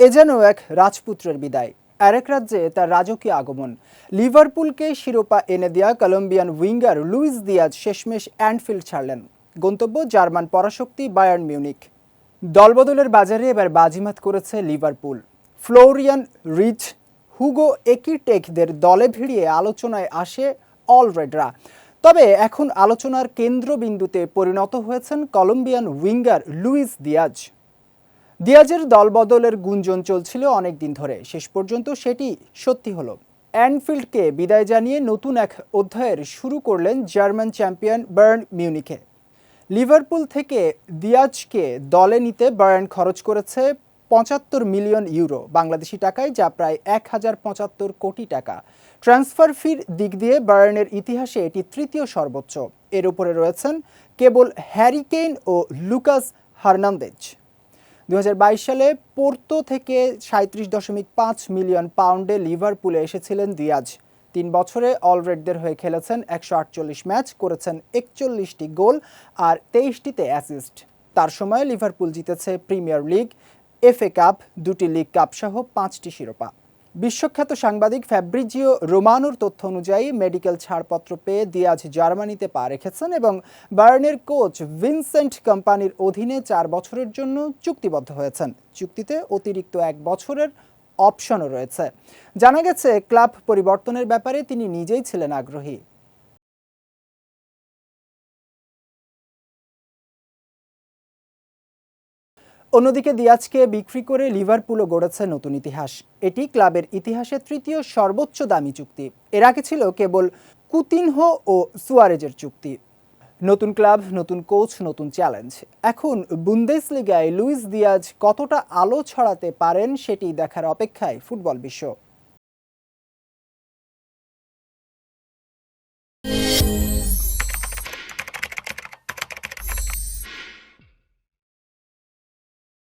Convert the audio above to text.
এ যেন এক রাজপুত্রের বিদায়। আরেক রাজ্যে তার রাজকীয় আগমন। লিভারপুলকে শিরোপা এনে দেয়া কলম্বিয়ান উইঙ্গার লুইস দিয়াজ শেষমেশ অ্যান্ডফিল্ড ছাড়লেন। গন্তব্য জার্মান পরাশক্তি বায়ার্ন মিউনিক দলবদলের বাজারে এবার বাজিমাত করেছে লিভারপুল। ফ্লোরিয়ান রিচ হুগো একিটেকদের দলে ভিড়িয়ে আলোচনায় আসে অলরেডরা। তবে এখন আলোচনার কেন্দ্রবিন্দুতে পরিণত হয়েছেন কলম্বিয়ান উইঙ্গার লুইস দিয়াজ। দিয়াজের দলবদলের গুঞ্জন চলছিল অনেক দিন ধরে। শেষ পর্যন্ত সেটি সত্যি হলো। অ্যানফিল্ডকে বিদায় জানিয়ে নতুন এক অধ্যায়ের শুরু করলেন জার্মান চ্যাম্পিয়ন বার্ন মিউনিখে। লিভারপুল থেকে দিয়াজকে দলে নিতে বার্ন খরচ করেছে পঁচাত্তর মিলিয়ন ইউরো, বাংলাদেশি টাকায় যা প্রায় এক হাজার পঁচাত্তর কোটি টাকা। ট্রান্সফার ফির দিক দিয়ে বার্নের ইতিহাসে এটি তৃতীয় সর্বোচ্চ। এর উপরে রয়েছেন কেবল হ্যারি কেইন ও লুকাস হার্নান্দেজ। দু হাজার বাইশ সালে পোর্তো থেকে সাঁত্রিশ দশমিক পাঁচ মিলিয়ন পাউন্ডে লিভারপুলে এসেছিলেন দিয়াজ। তিন বছরে অলরেডদের হয়ে খেলেছেন একশো আটচল্লিশ ম্যাচ, করেছেন একচল্লিশটি গোল আর তেইশটিতে অ্যাসিস্ট। তার সময়ে লিভারপুল জিতেছে প্রিমিয়ার লিগ, এফএ কাপ, দুটি লিগ কাপ সহ পাঁচটি শিরোপা। বিশ্বখ্যাত সাংবাদিক ফ্যাব্রিজিও রোমানোর তথ্য অনুযায়ী মেডিকেল ছাড়পত্র পেয়ে দিয়াজ জার্মানিতে পা রেখেছেন এবং বার্নের কোচ ভিনসেন্ট কোম্পানির অধীনে চার বছরের জন্য চুক্তিবদ্ধ হয়েছেন। চুক্তিতে অতিরিক্ত এক বছরের অপশনও রয়েছে। জানা গেছে, ক্লাব পরিবর্তনের ব্যাপারে তিনি নিজেই ছিলেন আগ্রহী। অন্যদিকে দিয়াজকে বিক্রি করে লিভারপুলও গড়েছে নতুন ইতিহাস। এটি ক্লাবের ইতিহাসে তৃতীয় সর্বোচ্চ দামি চুক্তি। এর আগে ছিল কেবল কুতিনহো ও সুয়ারেজের চুক্তি। নতুন ক্লাব, নতুন কোচ, নতুন চ্যালেঞ্জ। এখন বুন্দেস লিগায় লুইস দিয়াজ কতটা আলো ছড়াতে পারেন সেটি দেখার অপেক্ষায় ফুটবল বিশ্ব।